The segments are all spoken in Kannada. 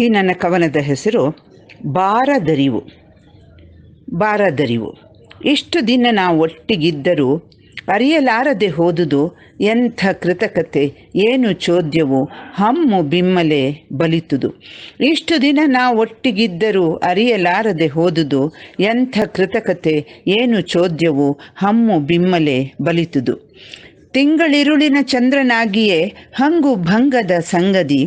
ಈ ನನ್ನ ಕವನದ ಹೆಸರು ಬಾರದರಿವು. ಬಾರದರಿವು. ಇಷ್ಟು ದಿನ ನಾವು ಒಟ್ಟಿಗಿದ್ದರೂ ಅರಿಯಲಾರದೆ ಹೋದುದು ಎಂಥ ಕೃತಕತೆ, ಏನು ಚೋದ್ಯವು, ಹಮ್ಮು ಬಿಮ್ಮಲೆ ಬಲಿತುದು. ಇಷ್ಟು ದಿನ ನಾವು ಒಟ್ಟಿಗಿದ್ದರೂ ಅರಿಯಲಾರದೆ ಹೋದುದು ಎಂಥ ಕೃತಕತೆ, ಏನು ಚೋದ್ಯವು, ಹಮ್ಮು ಬಿಮ್ಮಲೆ ಬಲಿತುದು. ತಿಂಗಳಿರುಳಿನ ಚಂದ್ರನಾಗಿಯೇ ಹಂಗು ಭಂಗದ ಸಂಗದಿ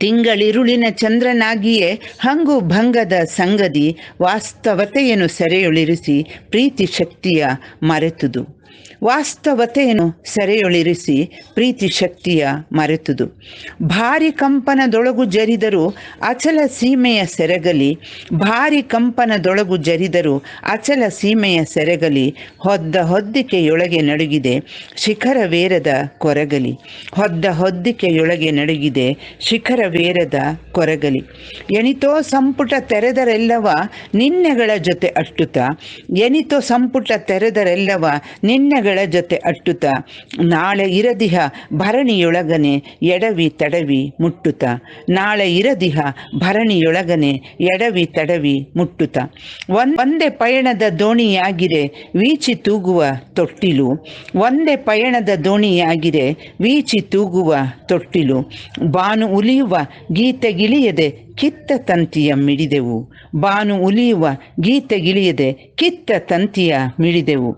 ತಿಂಗಳಿರುಳಿನ ಚಂದ್ರನಾಗಿಯೇ ಹಂಗು ಭಂಗದ ಸಂಗದಿ ವಾಸ್ತವತೆಯನ್ನು ಸೆರೆಯೊಳಿರಿಸಿ ಪ್ರೀತಿ ಶಕ್ತಿಯ ಮರೆತುದು. ವಾಸ್ತವತೆಯನ್ನು ಸೆರೆಯೊಳಿರಿಸಿ ಪ್ರೀತಿ ಶಕ್ತಿಯ ಮರೆತುದು. ಭಾರಿ ಕಂಪನದೊಳಗು ಜರಿದರು ಅಚಲ ಸೀಮೆಯ ಸೆರೆಗಲಿ, ಭಾರಿ ಕಂಪನದೊಳಗು ಜರಿದರು ಅಚಲ ಸೀಮೆಯ ಸೆರೆಗಲಿ, ಹೊದ್ದ ಹೊದ್ದಿಕೆಯೊಳಗೆ ನಡುಗಿದೆ ಶಿಖರವೇರದ ಕೊರಗಲಿ. ಹೊದ್ದ ಹೊದ್ದಿಕೆಯೊಳಗೆ ನಡುಗಿದೆ ಶಿಖರವೇರದ ಕೊರಗಲಿ. ಎಣಿತೋ ಸಂಪುಟ ತೆರೆದರೆಲ್ಲವ ನಿನ್ನೆಗಳ ಜೊತೆ ಅಟ್ಟುತ್ತ ಎಣಿತೋ ಸಂಪುಟ ತೆರೆದರೆಲ್ಲವ ನಿನ್ನೆಗಳ ಜೊತೆ ಅಟ್ಟುತ, ನಾಳೆ ಇರದಿಹ ಭರಣಿಯೊಳಗನೆ ಎಡವಿ ತಡವಿ ಮುಟ್ಟುತ್ತ ನಾಳೆ ಇರದಿಹ ಭರಣಿಯೊಳಗನೆ ಎಡವಿ ತಡವಿ ಮುಟ್ಟುತ್ತ ಒಂದೇ ಪಯಣದ ದೋಣಿಯಾಗಿರೆ ವೀಚಿ ತೂಗುವ ತೊಟ್ಟಿಲು. ಒಂದೇ ಪಯಣದ ದೋಣಿಯಾಗಿರೆ ವೀಚಿ ತೂಗುವ ತೊಟ್ಟಿಲು. ಬಾನು ಉಲಿಯುವ ಗೀತೆಗಿಳಿಯದೆ ಕಿತ್ತ ತಂತಿಯ ಮಿಡಿದೆವು. ಬಾನು ಉಲಿಯುವ ಗೀತೆಗಿಳಿಯದೆ ಕಿತ್ತ ತಂತಿಯ ಮಿಡಿದೆವು.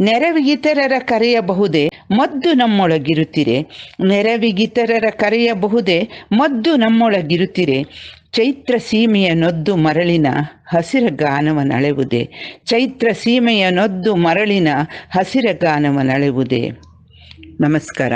ನೆರವಿಗಿತರರ ಕರೆಯಬಹುದೇ, ಮದ್ದು ನಮ್ಮೊಳಗಿರುತ್ತಿರೆ. ನೆರವಿಗಿತರರ ಕರೆಯಬಹುದೇ, ಮದ್ದು ನಮ್ಮೊಳಗಿರುತ್ತಿರೆ. ಚೈತ್ರ ಸೀಮೆಯ ನೊದ್ದು ಮರಳಿನ ಹಸಿರ ಗಾನವನಳೆವುದೇ ಚೈತ್ರ ಸೀಮೆಯ ನೊದ್ದು ಮರಳಿನ ಹಸಿರ ಗಾನವನಳೆವುದೇ ನಮಸ್ಕಾರ.